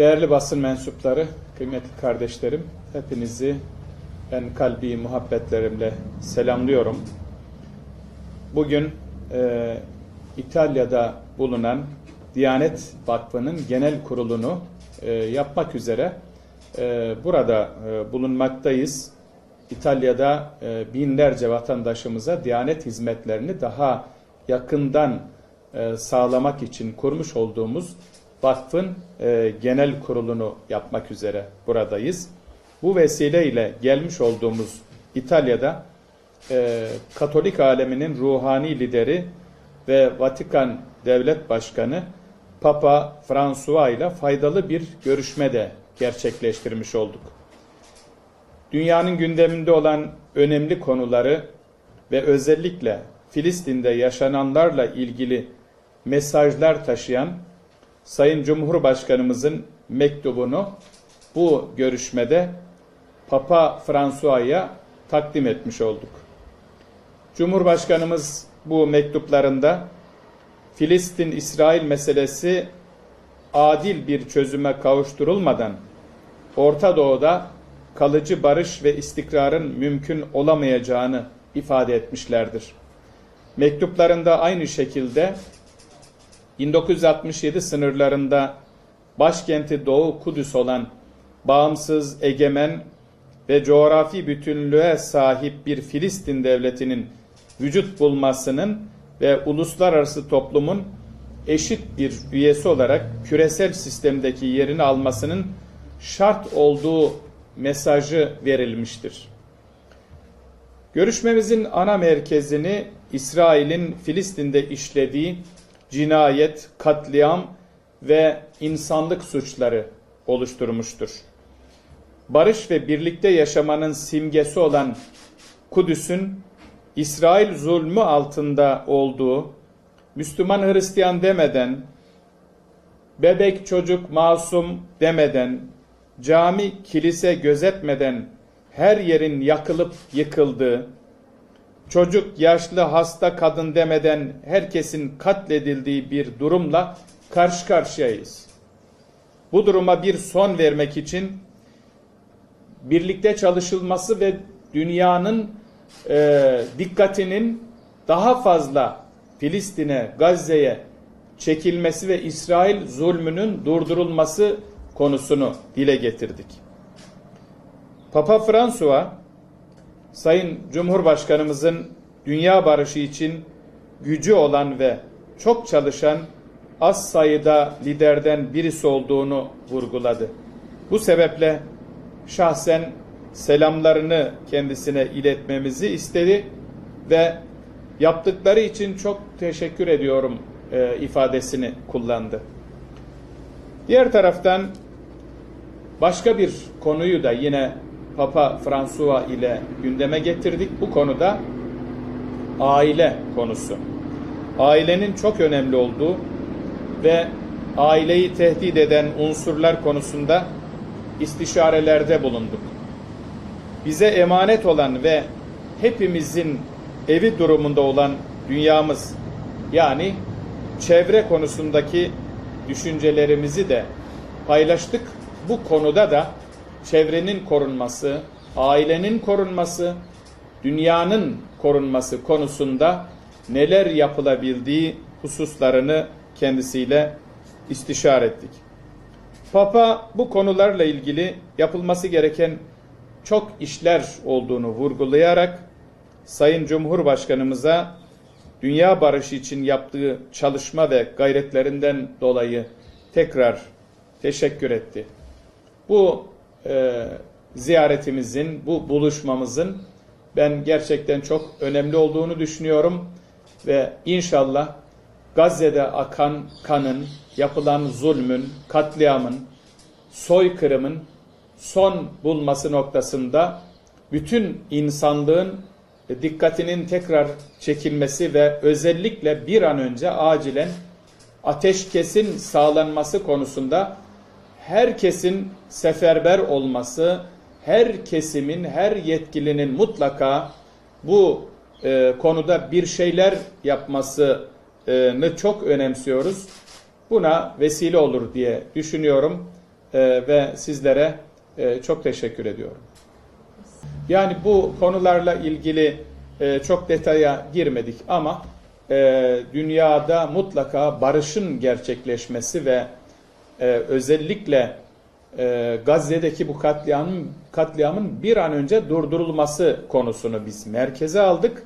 Değerli basın mensupları, kıymetli kardeşlerim, hepinizi ben kalbi muhabbetlerimle selamlıyorum. Bugün e, İtalya'da bulunan Diyanet Vakfı'nın genel kurulunu e, yapmak üzere e, burada e, bulunmaktayız. İtalya'da e, binlerce vatandaşımıza Diyanet hizmetlerini daha yakından e, sağlamak için kurmuş olduğumuz vakfın e, genel kurulunu yapmak üzere buradayız. Bu vesileyle gelmiş olduğumuz İtalya'da e, Katolik aleminin ruhani lideri ve Vatikan Devlet Başkanı Papa François ile faydalı bir görüşme de gerçekleştirmiş olduk. Dünyanın gündeminde olan önemli konuları ve özellikle Filistin'de yaşananlarla ilgili mesajlar taşıyan Sayın Cumhurbaşkanımızın mektubunu bu görüşmede Papa François'a takdim etmiş olduk. Cumhurbaşkanımız bu mektuplarında Filistin-İsrail meselesi adil bir çözüme kavuşturulmadan Orta Doğu'da kalıcı barış ve istikrarın mümkün olamayacağını ifade etmişlerdir. Mektuplarında aynı şekilde 1967 sınırlarında başkenti Doğu Kudüs olan bağımsız, egemen ve coğrafi bütünlüğe sahip bir Filistin devletinin vücut bulmasının ve uluslararası toplumun eşit bir üyesi olarak küresel sistemdeki yerini almasının şart olduğu mesajı verilmiştir. Görüşmemizin ana merkezini İsrail'in Filistin'de işlediği cinayet, katliam ve insanlık suçları oluşturmuştur. Barış ve birlikte yaşamanın simgesi olan Kudüs'ün İsrail zulmü altında olduğu, Müslüman Hristiyan demeden, bebek çocuk masum demeden, cami kilise gözetmeden her yerin yakılıp yıkıldığı, çocuk, yaşlı, hasta, kadın demeden herkesin katledildiği bir durumla karşı karşıyayız. Bu duruma bir son vermek için birlikte çalışılması ve dünyanın e, dikkatinin daha fazla Filistin'e, Gazze'ye çekilmesi ve İsrail zulmünün durdurulması konusunu dile getirdik. Papa François Sayın Cumhurbaşkanımızın dünya barışı için gücü olan ve çok çalışan az sayıda liderden birisi olduğunu vurguladı. Bu sebeple şahsen selamlarını kendisine iletmemizi istedi ve yaptıkları için çok teşekkür ediyorum e, ifadesini kullandı. Diğer taraftan başka bir konuyu da yine Papa François ile gündeme getirdik. Bu konuda aile konusu. Ailenin çok önemli olduğu ve aileyi tehdit eden unsurlar konusunda istişarelerde bulunduk. Bize emanet olan ve hepimizin evi durumunda olan dünyamız yani çevre konusundaki düşüncelerimizi de paylaştık. Bu konuda da çevrenin korunması, ailenin korunması, dünyanın korunması konusunda neler yapılabildiği hususlarını kendisiyle istişare ettik. Papa bu konularla ilgili yapılması gereken çok işler olduğunu vurgulayarak Sayın Cumhurbaşkanımıza dünya barışı için yaptığı çalışma ve gayretlerinden dolayı tekrar teşekkür etti. Bu e, ziyaretimizin, bu buluşmamızın ben gerçekten çok önemli olduğunu düşünüyorum ve inşallah Gazze'de akan kanın, yapılan zulmün, katliamın, soykırımın son bulması noktasında bütün insanlığın dikkatinin tekrar çekilmesi ve özellikle bir an önce acilen ateşkesin sağlanması konusunda herkesin seferber olması, her kesimin, her yetkilinin mutlaka bu e, konuda bir şeyler yapmasını çok önemsiyoruz. Buna vesile olur diye düşünüyorum. e, ve sizlere e, çok teşekkür ediyorum. Yani bu konularla ilgili e, çok detaya girmedik ama e, dünyada mutlaka barışın gerçekleşmesi ve e, özellikle e, Gazze'deki bu katliamın, katliamın bir an önce durdurulması konusunu biz merkeze aldık.